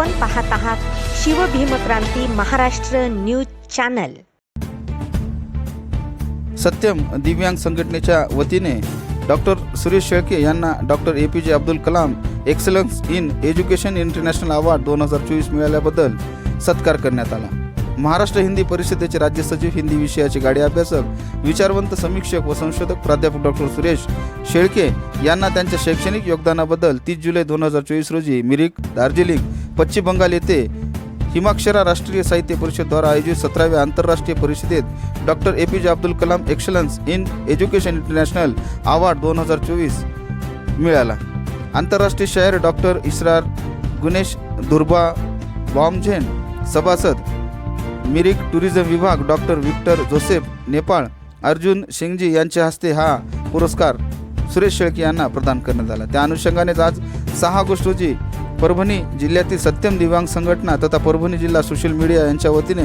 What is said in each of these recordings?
आपण पाहत आहात शिवभीमक्रांती महाराष्ट्र न्यूज चॅनल. सत्यम दिव्यांग संघटनेच्या वतीने डॉक्टर सुरेश शेळके यांना doctor A P J Abdul Kalam excellence in education international award दोन हजार चोवीस मिळाल्याबद्दल सत्कार करण्यात आला. महाराष्ट्र हिंदी परिषदेचे राज्य सचिव हिंदी विषयाचे गाडी अभ्यासक विचारवंत समीक्षक व संशोधक प्राध्यापक डॉक्टर सुरेश शेळके यांना त्यांच्या शैक्षणिक योगदानाबद्दल तीस जुलै दोन हजार चोवीस रोजी मिरिक दार्जिलिंग पश्चिम बंगाल येथे हिमाक्षरा राष्ट्रीय साहित्य परिषदद्वारा आयोजित सतराव्या आंतरराष्ट्रीय परिषदेत doctor A P J Abdul Kalam excellence in education international award दोन हजार चोवीस मिळाला. आंतरराष्ट्रीय शायर डॉक्टर इस्रार गुणेश दुर्बा बॉम्झेन सभासद मिरिक टुरिझम विभाग doctor Victor Joseph Nepal Arjun Singh ji यांच्या हस्ते हा पुरस्कार सुरेश शेळके यांना प्रदान करण्यात आला. त्या अनुषंगानेच आज सहा ऑगस्ट रोजी परभणी जिल्ह्यातील सत्यम दिव्यांग संघटना तथा परभणी जिल्हा सोशल मीडिया यांच्या वतीने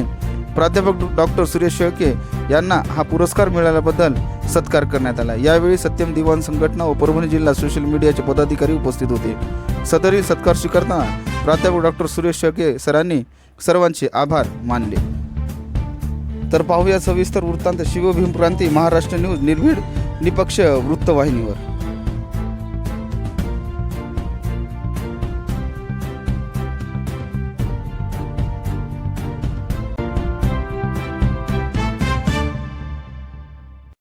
प्राध्यापक डॉक्टर सुरेश शेळके यांना हा पुरस्कार मिळाल्याबद्दल सत्कार करण्यात आला. यावेळी सत्यम दिव्यांग संघटना व परभणी जिल्हा सोशल मीडियाचे पदाधिकारी उपस्थित होते. सदरील सत्कार स्वीकारताना प्राध्यापक डॉक्टर सुरेश शेळके सरांनी सर्वांचे आभार मानले. तर पाहूया सविस्तर वृत्तांत. शिवभीम क्रांती महाराष्ट्र न्यूज निर्भीड निपक्ष वृत्तवाहिनीवर.